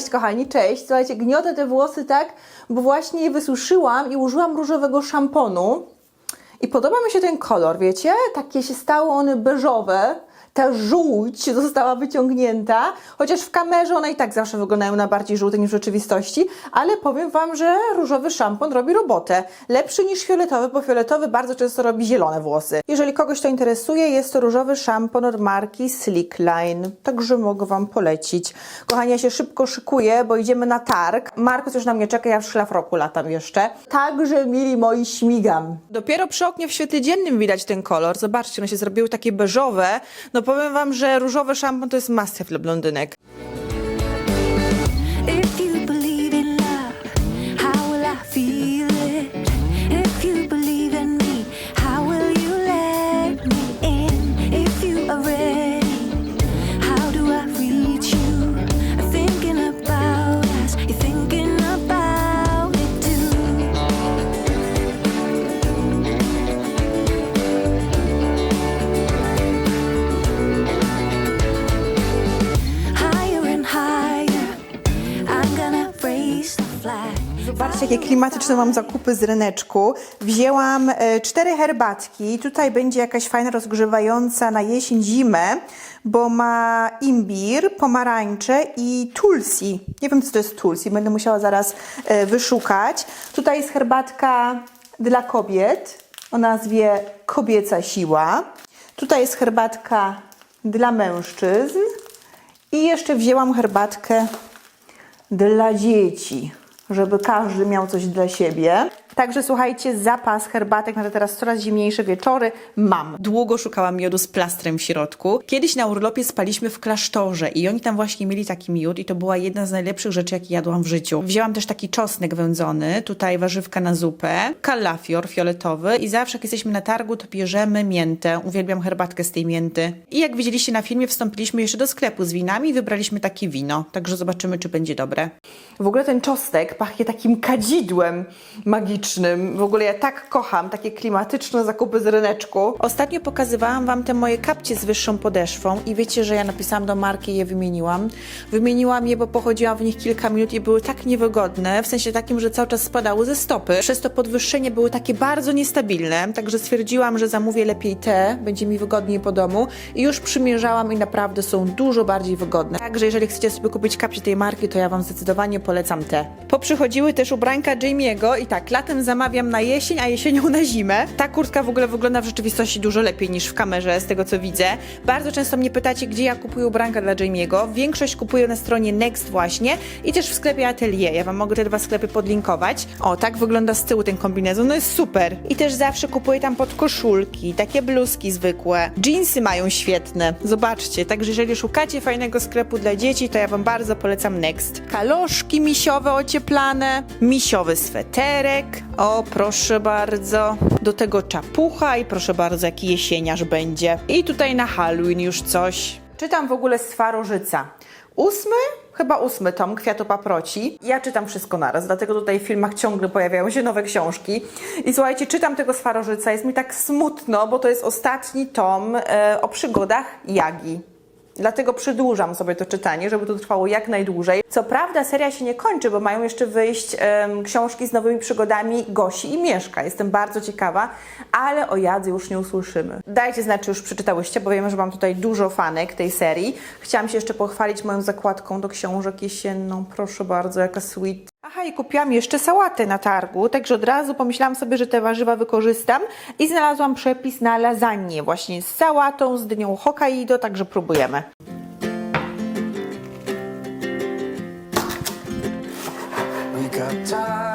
Cześć kochani, cześć. Słuchajcie, gniotę te włosy tak, bo właśnie je wysuszyłam i użyłam różowego szamponu. I podoba mi się ten kolor, wiecie? Takie się stały one beżowe. Ta żółć została wyciągnięta, chociaż w kamerze one i tak zawsze wyglądają na bardziej żółte niż w rzeczywistości, ale powiem Wam, że różowy szampon robi robotę. Lepszy niż fioletowy, bo fioletowy bardzo często robi zielone włosy. Jeżeli kogoś to interesuje, jest to różowy szampon od marki Slickline, także mogę Wam polecić. Kochani, ja się szybko szykuję, bo idziemy na targ. Markus już na mnie czeka, ja w szlafroku latam jeszcze. Także, mili moi, śmigam. Dopiero przy oknie w świetle dziennym widać ten kolor. Zobaczcie, one się zrobiły takie beżowe. No powiem Wam, że różowy szampon to jest must have dla blondynek. Jakie klimatyczne mam zakupy z ryneczku. Wzięłam e, cztery herbatki. Tutaj będzie jakaś fajna rozgrzewająca na jesień, zimę, bo ma imbir, pomarańcze i tulsi. Nie wiem, co to jest tulsi, będę musiała zaraz e, wyszukać. Tutaj jest herbatka dla kobiet o nazwie Kobieca Siła. Tutaj jest herbatka dla mężczyzn. I jeszcze wzięłam herbatkę dla dzieci, żeby każdy miał coś dla siebie. Także słuchajcie, zapas herbatek na te teraz coraz zimniejsze wieczory mam. Długo szukałam miodu z plastrem w środku. Kiedyś na urlopie spaliśmy w klasztorze i oni tam właśnie mieli taki miód i to była jedna z najlepszych rzeczy, jakie jadłam w życiu. Wzięłam też taki czosnek wędzony, tutaj warzywka na zupę, kalafior fioletowy i zawsze jak jesteśmy na targu, to bierzemy miętę. Uwielbiam herbatkę z tej mięty. I jak widzieliście na filmie, wstąpiliśmy jeszcze do sklepu z winami i wybraliśmy takie wino. Także zobaczymy, czy będzie dobre. W ogóle ten czosnek pachnie takim kadzidłem magicznym. W ogóle ja tak kocham takie klimatyczne zakupy z ryneczku. Ostatnio pokazywałam Wam te moje kapcie z wyższą podeszwą i wiecie, że ja napisałam do marki i je wymieniłam. Wymieniłam je, bo pochodziłam w nich kilka minut i były tak niewygodne, w sensie takim, że cały czas spadały ze stopy. Przez to podwyższenie były takie bardzo niestabilne, także stwierdziłam, że zamówię lepiej te, będzie mi wygodniej po domu i już przymierzałam i naprawdę są dużo bardziej wygodne. Także jeżeli chcecie sobie kupić kapcie tej marki, to ja Wam zdecydowanie polecam te. Poprzychodziły też ubranka Jamie'ego i tak, latem zamawiam na jesień, a jesienią na zimę. Ta kurtka w ogóle wygląda w rzeczywistości dużo lepiej niż w kamerze, z tego co widzę. Bardzo często mnie pytacie, gdzie ja kupuję ubranka dla Jamie'ego. Większość kupuję na stronie Next właśnie i też w sklepie Atelier. Ja Wam mogę te dwa sklepy podlinkować. O, tak wygląda z tyłu ten kombinezon, no jest super. I też zawsze kupuję tam pod koszulki, takie bluzki zwykłe. Jeansy mają świetne, zobaczcie. Także jeżeli szukacie fajnego sklepu dla dzieci, to ja Wam bardzo polecam Next. Kaloszki misiowe ocieplane, misiowy sweterek, o proszę bardzo. Do tego czapucha i proszę bardzo, jaki jesieniarz będzie. I tutaj na Halloween już coś. Czytam w ogóle Swarożyca. Ósmy? Chyba ósmy tom Kwiatu Paproci. Ja czytam wszystko naraz, dlatego tutaj w filmach ciągle pojawiają się nowe książki. I słuchajcie, czytam tego Swarożyca, jest mi tak smutno, bo to jest ostatni tom e, o przygodach Jagi. Dlatego przedłużam sobie to czytanie, żeby to trwało jak najdłużej. Co prawda seria się nie kończy, bo mają jeszcze wyjść em, książki z nowymi przygodami Gosi i Mieszka. Jestem bardzo ciekawa, ale o Jadze już nie usłyszymy. Dajcie znać, czy już przeczytałyście, bo wiem, że mam tutaj dużo fanek tej serii. Chciałam się jeszcze pochwalić moją zakładką do książek jesienną. Proszę bardzo, jaka sweet. Aha, i kupiłam jeszcze sałatę na targu, także od razu pomyślałam sobie, że te warzywa wykorzystam i znalazłam przepis na lasagne właśnie z sałatą, z dynią Hokkaido, także próbujemy. We got time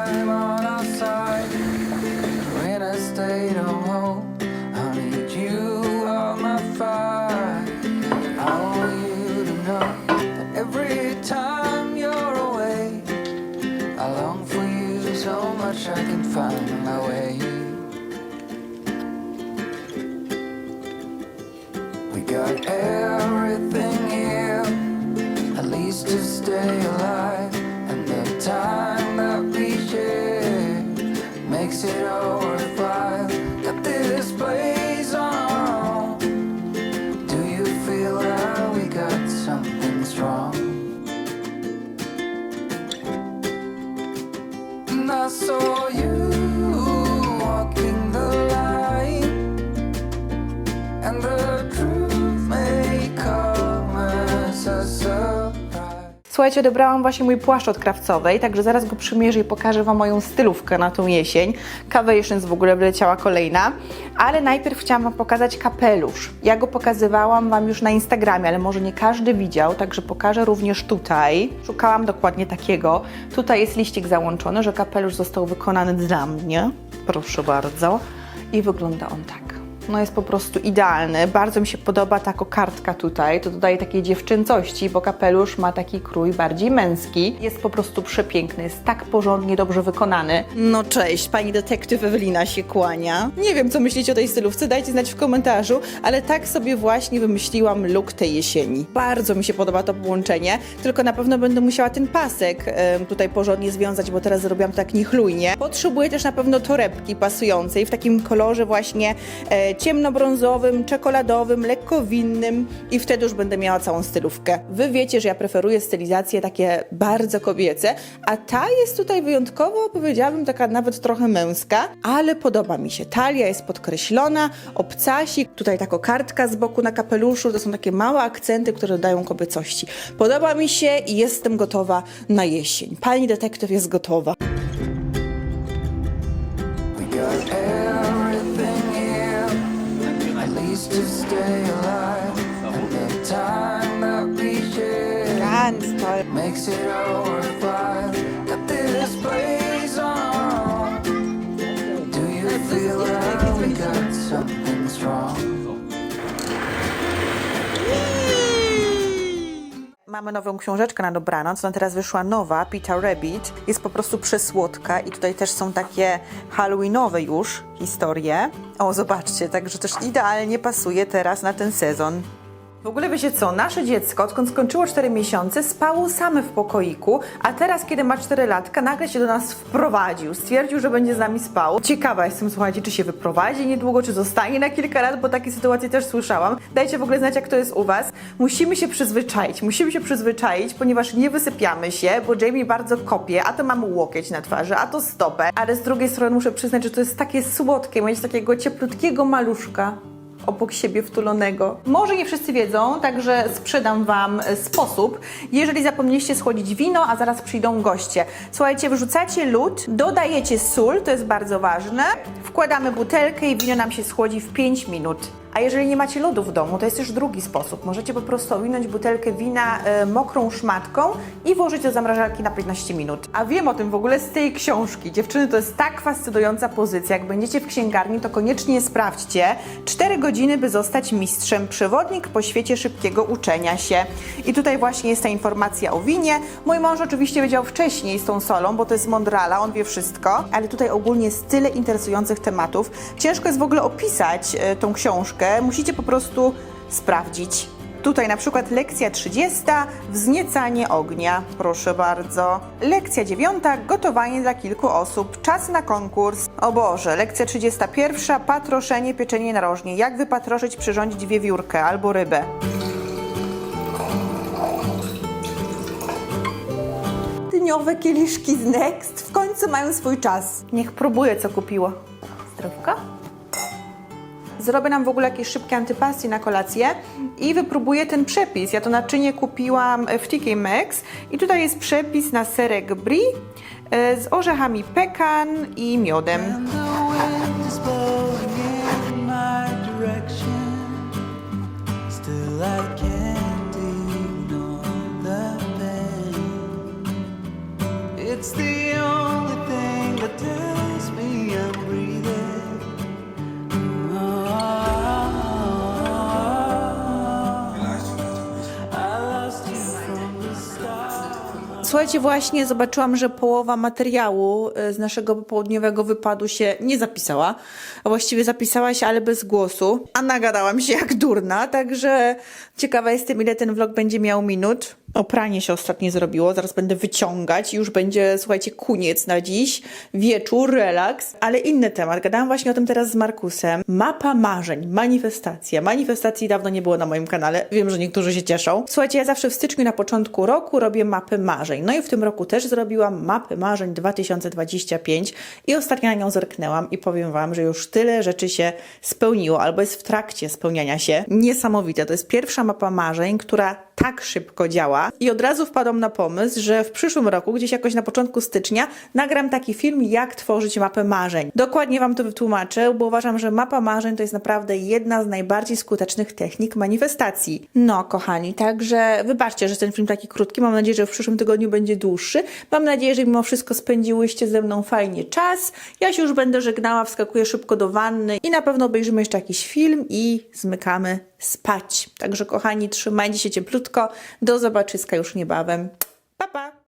We got everything here, at least to stay alive. And the time that we share makes it all worthwhile. Got this place on our own. Do you feel that we got something strong? And saw Słuchajcie, odebrałam właśnie mój płaszcz od krawcowej, także zaraz go przymierzę i pokażę Wam moją stylówkę na tą jesień. Cavations w ogóle wleciała kolejna, ale najpierw chciałam Wam pokazać kapelusz. Ja go pokazywałam Wam już na Instagramie, ale może nie każdy widział, także pokażę również tutaj. Szukałam dokładnie takiego. Tutaj jest liścik załączony, że kapelusz został wykonany dla mnie. Proszę bardzo. I wygląda on tak. No jest po prostu idealny. Bardzo mi się podoba ta kokardka tutaj. To dodaje takiej dziewczęcości, bo kapelusz ma taki krój bardziej męski. Jest po prostu przepiękny, jest tak porządnie, dobrze wykonany. No cześć, pani detektyw Ewelina się kłania. Nie wiem, co myślicie o tej stylówce, dajcie znać w komentarzu, ale tak sobie właśnie wymyśliłam look tej jesieni. Bardzo mi się podoba to połączenie, tylko na pewno będę musiała ten pasek em, tutaj porządnie związać, bo teraz zrobiłam tak niechlujnie. Potrzebuję też na pewno torebki pasującej w takim kolorze właśnie e, ciemnobrązowym, czekoladowym, lekko winnym i wtedy już będę miała całą stylówkę. Wy wiecie, że ja preferuję stylizacje takie bardzo kobiece, a ta jest tutaj wyjątkowo, powiedziałabym, taka nawet trochę męska, ale podoba mi się. Talia jest podkreślona, obcasik, tutaj taka kartka z boku na kapeluszu, to są takie małe akcenty, które dodają kobiecości. Podoba mi się i jestem gotowa na jesień. Pani detektyw jest gotowa. Mamy nową książeczkę na dobranoc, ona teraz wyszła nowa, Peter Rabbit. Jest po prostu przesłodka i tutaj też są takie halloweenowe już historie. O, zobaczcie, także też idealnie pasuje teraz na ten sezon. W ogóle wiecie co, nasze dziecko, odkąd skończyło 4 miesiące, spało same w pokoiku, a teraz, kiedy ma 4 latka, nagle się do nas wprowadził. Stwierdził, że będzie z nami spał. Ciekawa jestem, słuchajcie, czy się wyprowadzi niedługo, czy zostanie na kilka lat, bo takie sytuacje też słyszałam. Dajcie w ogóle znać, jak to jest u Was. Musimy się przyzwyczaić, musimy się przyzwyczaić, ponieważ nie wysypiamy się, bo Jamie bardzo kopie, a to mamy łokieć na twarzy, a to stopę. Ale z drugiej strony muszę przyznać, że to jest takie słodkie, mieć takiego cieplutkiego maluszka obok siebie wtulonego. Może nie wszyscy wiedzą, także sprzedam Wam sposób. Jeżeli zapomnieliście schłodzić wino, a zaraz przyjdą goście. Słuchajcie, wrzucacie lód, dodajecie sól, to jest bardzo ważne. Wkładamy butelkę i wino nam się schłodzi w 5 minut. A jeżeli nie macie lodu w domu, to jest też drugi sposób. Możecie po prostu owinąć butelkę wina e, mokrą szmatką i włożyć do zamrażarki na 15 minut. A wiem o tym w ogóle z tej książki. Dziewczyny, to jest tak fascynująca pozycja. Jak będziecie w księgarni, to koniecznie sprawdźcie. 4 godziny, by zostać mistrzem. Przewodnik po świecie szybkiego uczenia się. I tutaj właśnie jest ta informacja o winie. Mój mąż oczywiście wiedział wcześniej z tą solą, bo to jest Mondrala, on wie wszystko. Ale tutaj ogólnie jest tyle interesujących tematów. Ciężko jest w ogóle opisać e, tą książkę. Musicie po prostu sprawdzić. Tutaj na przykład lekcja 30, wzniecanie ognia, proszę bardzo. Lekcja 9, gotowanie dla kilku osób, czas na konkurs. O Boże, lekcja 31, patroszenie, pieczenie narożnie. Jak wypatroszyć, przyrządzić wiewiórkę albo rybę. Dniowe kieliszki z Next w końcu mają swój czas. Niech próbuje, co kupiła. Zdrówka? Zrobię nam w ogóle jakieś szybkie antypasty na kolację i wypróbuję ten przepis. Ja to naczynie kupiłam w TK Maxx i tutaj jest przepis na serek brie z orzechami pekan i miodem. And the Słuchajcie, właśnie zobaczyłam, że połowa materiału e, z naszego południowego wypadu się nie zapisała. A właściwie zapisała się, ale bez głosu. A nagadałam się jak durna, także ciekawa jestem, ile ten vlog będzie miał minut. O pranie się ostatnio zrobiło, zaraz będę wyciągać już będzie, słuchajcie, koniec na dziś. Wieczór, relaks, ale inny temat. Gadałam właśnie o tym teraz z Markusem. Mapa marzeń, manifestacja. Manifestacji dawno nie było na moim kanale. Wiem, że niektórzy się cieszą. Słuchajcie, ja zawsze w styczniu na początku roku robię mapy marzeń. No i w tym roku też zrobiłam mapy marzeń 2025 i ostatnio na nią zerknęłam i powiem Wam, że już tyle rzeczy się spełniło albo jest w trakcie spełniania się. Niesamowite. To jest pierwsza mapa marzeń, która tak szybko działa i od razu wpadłam na pomysł, że w przyszłym roku, gdzieś jakoś na początku stycznia, nagram taki film, jak tworzyć mapę marzeń. Dokładnie Wam to wytłumaczę, bo uważam, że mapa marzeń to jest naprawdę jedna z najbardziej skutecznych technik manifestacji. No, kochani, także wybaczcie, że ten film taki krótki. Mam nadzieję, że w przyszłym tygodniu będzie dłuższy. Mam nadzieję, że mimo wszystko spędziłyście ze mną fajnie czas. Ja się już będę żegnała, wskakuję szybko do wanny i na pewno obejrzymy jeszcze jakiś film i zmykamy spać. Także kochani, trzymajcie się cieplutko. Do zobaczyska już niebawem. Pa, pa!